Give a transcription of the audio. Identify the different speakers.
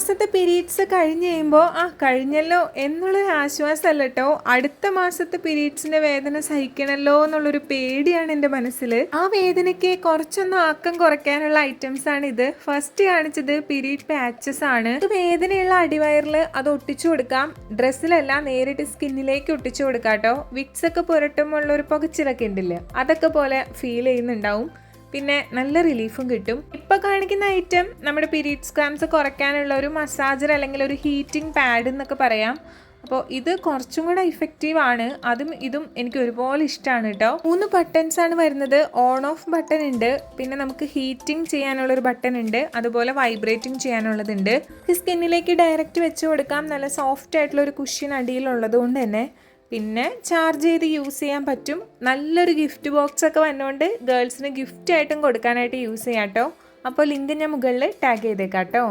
Speaker 1: മാസത്തെ പീരീഡ്സ് കഴിഞ്ഞ് കഴിയുമ്പോൾ ആ കഴിഞ്ഞല്ലോ എന്നുള്ളൊരു ആശ്വാസമല്ല കേട്ടോ അടുത്ത മാസത്തെ പീരീഡ്സിന്റെ വേദന സഹിക്കണല്ലോ എന്നുള്ളൊരു പേടിയാണ് എന്റെ മനസ്സിൽ ആ വേദനയ്ക്ക് കുറച്ചൊന്ന് ആക്കം കുറയ്ക്കാനുള്ള ഐറ്റംസ് ആണ് ഇത്. ഫസ്റ്റ് കാണിച്ചത് പീരീഡ് പാച്ചസ് ആണ്. ഇത് വേദനയുള്ള അടിവയറിൽ അത് ഒട്ടിച്ചു കൊടുക്കാം. ഡ്രസ്സിലല്ല നേരിട്ട് സ്കിന്നിലേക്ക് ഒട്ടിച്ചു കൊടുക്കാം കേട്ടോ. വിക്സ് ഒക്കെ പുരട്ടുമ്പോൾ ഒരു പുകച്ചിലൊക്കെ ഉണ്ടല്ലേ? അതൊക്കെ പോലെ ഫീൽ ചെയ്യുന്നുണ്ടാവും. പിന്നെ നല്ല റിലീഫും കിട്ടും. ഇപ്പൊ കാണിക്കുന്ന ഐറ്റം നമ്മുടെ പീരീഡ്സ് സ്ക്രാംസ് കുറയ്ക്കാനുള്ള ഒരു മസാജർ അല്ലെങ്കിൽ ഒരു ഹീറ്റിംഗ് പാഡ് എന്നൊക്കെ പറയാം. അപ്പോൾ ഇത് കുറച്ചും കൂടെ ഇഫക്റ്റീവ് ആണ്. അതും ഇതും എനിക്ക് ഒരുപോലെ ഇഷ്ടമാണ് കേട്ടോ. മൂന്ന് ബട്ടൺസ് ആണ് വരുന്നത്. ഓൺ ഓഫ് ബട്ടൺ ഉണ്ട്. പിന്നെ നമുക്ക് ഹീറ്റിംഗ് ചെയ്യാനുള്ള ഒരു ബട്ടൺ ഉണ്ട്. അതുപോലെ വൈബ്രേറ്റിംഗ് ചെയ്യാനുള്ളതുണ്ട്. സ്കിന്നിലേക്ക് ഡയറക്റ്റ് വെച്ച് കൊടുക്കാം. നല്ല സോഫ്റ്റ് ആയിട്ടുള്ള ഒരു കുഷ്യൻ അടിയിലുള്ളത് കൊണ്ട് തന്നെ. പിന്നെ ചാർജ് ചെയ്ത് യൂസ് ചെയ്യാൻ പറ്റും. നല്ലൊരു ഗിഫ്റ്റ് ബോക്സ് ഒക്കെ വന്നുകൊണ്ട് ഗേൾസിന് ഗിഫ്റ്റ് ആയിട്ടും കൊടുക്കാനായിട്ട് യൂസ് ചെയ്യാം കേട്ടോ അപ്പോൾ ലിങ്ക് ഞാൻ മുകളിൽ ടാഗ് ചെയ്തേക്കാം കേട്ടോ